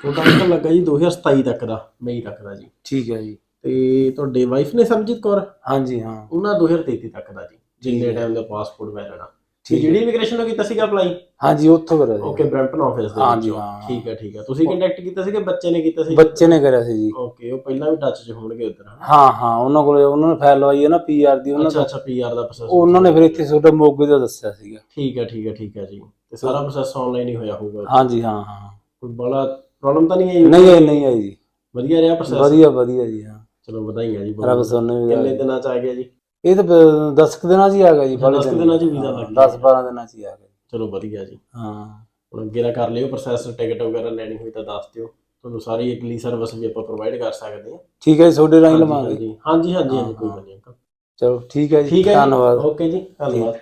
ਤੁਹਾਡਾ ਅੰਕਲ ਲੱਗਾ ਜੀ 2027 ਤੱਕ ਦਾ ਮਈ ਤੱਕ ਦਾ ਜੀ। ਠੀਕ ਹੈ ਜੀ। ਤੇ ਤੁਹਾਡੇ ਵਾਈਫ ਨੇ ਸਰਬਜੀਤ ਕੌਰ? ਹਾਂਜੀ ਹਾਂ। ਉਹਨਾਂ 2033 ਤੱਕ ਦਾ ਜੀ ਜਿੰਨੇ ਟਾਈਮ ਦਾ ਪਾਸਪੋਰਟ ਵੈਲਿਡ ਆ। ਤੇ। ਜਿਹੜੀ ਇਮੀਗ੍ਰੇਸ਼ਨ ਨੂੰ ਕੀਤਾ ਸੀਗਾ ਅਪਲਾਈ ਹਾਂਜੀ ਉੱਥੋਂ ਕਰਿਆ ਜੀ ਓਕੇ ਬ੍ਰੈਂਪਟਨ ਆਫਿਸ ਦੇ ਹਾਂਜੀ। ਹਾਂ। ਠੀਕ ਹੈ ਠੀਕ ਹੈ। ਤੁਸੀਂ ਕੰਟੈਕਟ ਕੀਤਾ ਸੀ ਕਿ ਬੱਚੇ ਨੇ ਕੀਤਾ ਸੀ ਬੱਚੇ ਨੇ ਕਰਿਆ ਸੀ ਜੀ। ਓਕੇ ਉਹ ਪਹਿਲਾਂ ਵੀ ਟੱਚ 'ਚ ਹੋਣਗੇ ਉਧਰ ਹਾਂ ਹਾਂ ਉਹਨਾਂ ਕੋਲੇ ਉਹਨਾਂ ਨੇ ਫਾਈਲ ਲਵਾਈ ਹੈ ਨਾ ਪੀਆਰ ਦੀ ਉਹਨਾਂ ਅੱਛਾ ਦਾ ਅੱਛਾ ਪੀਆਰ ਦਾ ਪ੍ਰੋਸੈਸ ਉਹਨਾਂ ਨੇ ਫਿਰ ਇੱਥੇ ਤੁਹਾਡੇ ਮੋਗੇ ਦਾ ਦੱਸਿਆ ਸੀਗਾ। ਠੀਕ ਹੈ ਠੀਕ ਹੈ ਠੀਕ ਹੈ ਜੀ। ਤੇ ਸਾਰਾ ਪ੍ਰੋਸੈਸ ਆਨਲਾਈਨ ਹੀ ਹੋਇਆ ਹੋਊਗਾ। ਹਾਂਜੀ ਹਾਂ ਹਾਂ। ਕੋਈ ਬੜਾ ਪ੍ਰੋਬਲਮ ਤਾਂ ਨਹੀਂ ਆਈ? ਨਹੀਂ ਆਈ ਨਹੀਂ ਆਈ ਜੀ। ਵਧੀਆ ਰਿਹਾ ਪ੍ਰੋਸੈਸ ਵਧੀਆ ਵਧੀਆ ਜੀ ਹਾਂ। ਚਲੋ ਵਧਾਈਆਂ ਜੀ ਬਹੁਤ। ਰੱਬ। ਸਾਨੂੰ ਵੀ ਕਿੰਨੇ ਦਿਨਾਂ ਚ ਆ ਗਿਆ ਜੀ? ਇਹ ਤਾਂ 10 ਦਿਨਾਂ 'ਚ ਹੀ ਆ ਗਿਆ ਜੀ ਦਸ ਕੁ ਦਿਨਾਂ 'ਚ ਵੀਜ਼ਾ ਲੱਗ ਗਿਆ। 10 12 ਦਿਨਾਂ 'ਚ ਹੀ ਆ ਗਿਆ। ਚਲੋ ਵਧੀਆ ਜੀ। ਹਾਂ। ਹੁਣ ਅੱਗੇ ਦਾ ਕਰ ਲਿਓ ਪ੍ਰੋਸੈਸ ਟਿਕਟ ਵਗੈਰਾ ਲੈਣੀ ਹੋਈ ਤਾਂ ਦੱਸ ਦਿਓ। ਤੁਹਾਨੂੰ ਸਾਰੀ ਇਟਲੀ ਸਰਵਿਸ ਵੀ ਆਪਾਂ ਪ੍ਰੋਵਾਈਡ ਕਰ ਸਕਦੇ ਹਾਂ। ਠੀਕ ਹੈ ਜੀ ਤੁਹਾਡੇ ਰਾਹੀਂ ਲਵਾਂਗੇ। ਹਾਂਜੀ। ਹਾਂਜੀ ਕੋਈ। ਗੱਲ ਨਹੀਂ ਚਲੋ ਠੀਕ ਹੈ ਜੀ ਠੀਕ ਹੈ ਧੰਨਵਾਦ। ਓਕੇ ਜੀ ਧੰਨਵਾਦ।